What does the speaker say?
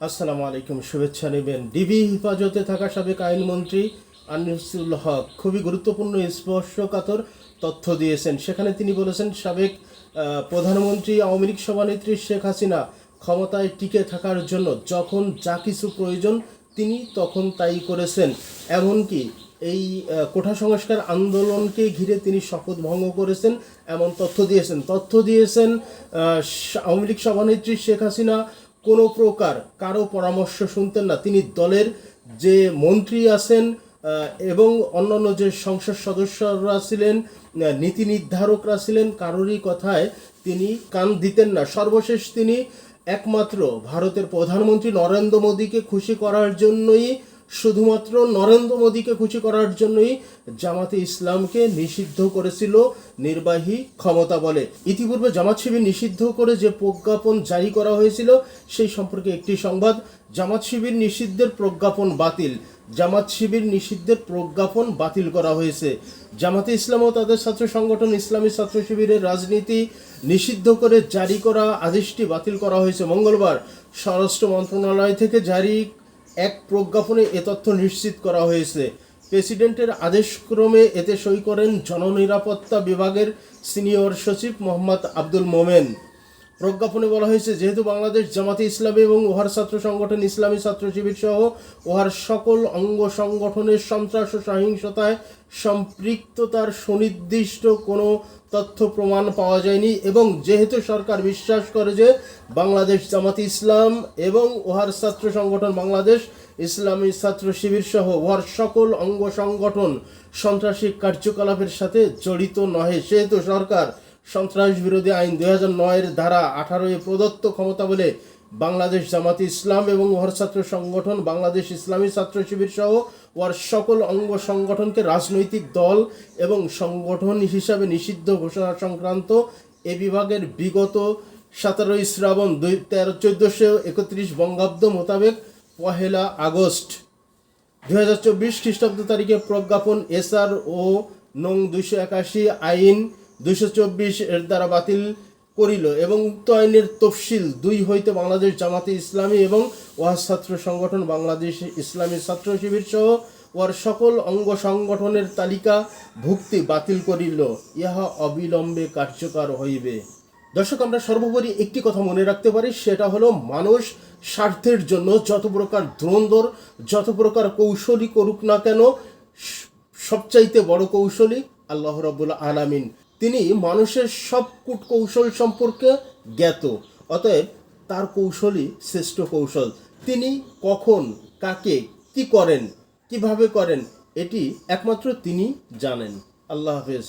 আসসালামু আলাইকুম, শুভেচ্ছা নেবেন। ডিবি হেফাজতে থাকা সাবেক আইনমন্ত্রী আনিসুল হক খুবই গুরুত্বপূর্ণ স্পর্শকাতর তথ্য দিয়েছেন। সেখানে তিনি বলেছেন, সাবেক প্রধানমন্ত্রী আওয়ামী লীগ সভানেত্রী শেখ হাসিনা ক্ষমতায় টিকে থাকার জন্য যখন যা কিছু প্রয়োজন তিনি তখন তাই করেছেন। এমনকি এই কোঠা সংস্কার আন্দোলনকে ঘিরে তিনি শপথ ভঙ্গ করেছেন, এমন তথ্য দিয়েছেন। তথ্য দিয়েছেন আওয়ামী লীগ সভানেত্রী শেখ হাসিনা কোনো প্রকার কারও পরামর্শ শুনতেন না। তিনি দলের যে মন্ত্রী আছেন এবং অন্যান্য যে সংসদ সদস্যরা ছিলেন নীতি নির্ধারকরা ছিলেন, কারোরই কথায় তিনি কান দিতেন না। সর্বশেষ তিনি একমাত্র ভারতের প্রধানমন্ত্রী নরেন্দ্র মোদীকে খুশি করার জন্যই শুধুমাত্র নরেন্দ্র মোদীকে খুশি করার জন্যই জামাতে ইসলামকে নিষিদ্ধ করেছিল নির্বাহী ক্ষমতা বলে। ইতিপূর্বে জামাত শিবির নিষিদ্ধ করে যে প্রজ্ঞাপন জারি করা হয়েছিল, সেই সম্পর্কে একটি সংবাদ, জামাত শিবির নিষিদ্ধের প্রজ্ঞাপন বাতিল। জামাত শিবির নিষিদ্ধের প্রজ্ঞাপন বাতিল করা হয়েছে। জামাতে ইসলাম ও তাদের ছাত্র সংগঠন ইসলামী ছাত্র শিবিরের রাজনীতি নিষিদ্ধ করে জারি করা আদেশটি বাতিল করা হয়েছে মঙ্গলবার। স্বরাষ্ট্র মন্ত্রণালয় থেকে জারি এক প্রজ্ঞাপনে এ তথ্য নিশ্চিত করা হয়েছে। প্রেসিডেন্টের আদেশক্রমে এতে সই করেন জননিরাপত্তা বিভাগের সিনিয়র সচিব মোহাম্মদ আব্দুল মোমেন। প্রজ্ঞাপনে বলা হয়েছে, যেহেতু বাংলাদেশ জামাতে ইসলামী এবং ওহার ছাত্র সংগঠন ইসলামী ছাত্র শিবির সহ ওহার সকল অঙ্গ সংগঠনের সন্ত্রাস ও সহিংসতায় সম্পৃক্ততার সুনির্দিষ্ট কোনো তথ্য প্রমাণ পাওয়া যায়নি এবং যেহেতু সরকার বিশ্বাস করে যে বাংলাদেশ জামাতে ইসলাম এবং ওহার ছাত্র সংগঠন বাংলাদেশ ইসলামী ছাত্র শিবির সহ ওহার সকল অঙ্গ সংগঠন সন্ত্রাসী কার্যকলাপের সাথে জড়িত নহে, সেহেতু সরকার সন্ত্রাস বিরোধী আইন দুই হাজার নয়ের ধারা আঠারোয় প্রদত্ত ক্ষমতা বলে বাংলাদেশ জামাতে ইসলাম এবং ওহার ছাত্র সংগঠন বাংলাদেশ ইসলামী ছাত্র শিবির সহ ওর সকল অঙ্গ সংগঠনকে রাজনৈতিক দল এবং সংগঠন হিসাবে নিষিদ্ধ ঘোষণা সংক্রান্ত এ বিভাগের বিগত সতেরোই শ্রাবণ দুই, তেরো, চোদ্দোশো একত্রিশ বঙ্গাব্দ মোতাবেক পহেলা আগস্ট। দুই হাজার চব্বিশ খ্রিস্টাব্দ তারিখে প্রজ্ঞাপন এসআর ও নং দুইশো একাশি আইন দুইশো চব্বিশ এর দ্বারা বাতিল করিল এবং উক্ত আইনের তফসিল দুই হইতে বাংলাদেশ জামাতে ইসলামী এবং ওয়াজ ছাত্র সংগঠন বাংলাদেশ ইসলামী ছাত্র শিবির সহ ওয়ার সকল অঙ্গ সংগঠনের তালিকা ভুক্তি বাতিল করিল। ইহা অবিলম্বে কার্যকর হইবে। দর্শক, আমরা সর্বোপরি একটি কথা মনে রাখতে পারি, সেটা হলো মানুষ স্বার্থের জন্য যত প্রকার দ্বন্দ্ব যত প্রকার কৌশলী করুক না কেন, সবচাইতে বড় কৌশলী আল্লাহ রব্বুল আলামিন। তিনি মানুষের সব কুট কৌশল সম্পর্কে জ্ঞাত, অতএব তার কৌশলই শ্রেষ্ঠ কৌশল। তিনি কখন, কাকে, কি করেন, কীভাবে করেন, এটি একমাত্র তিনি জানেন। আল্লাহ হাফেজ।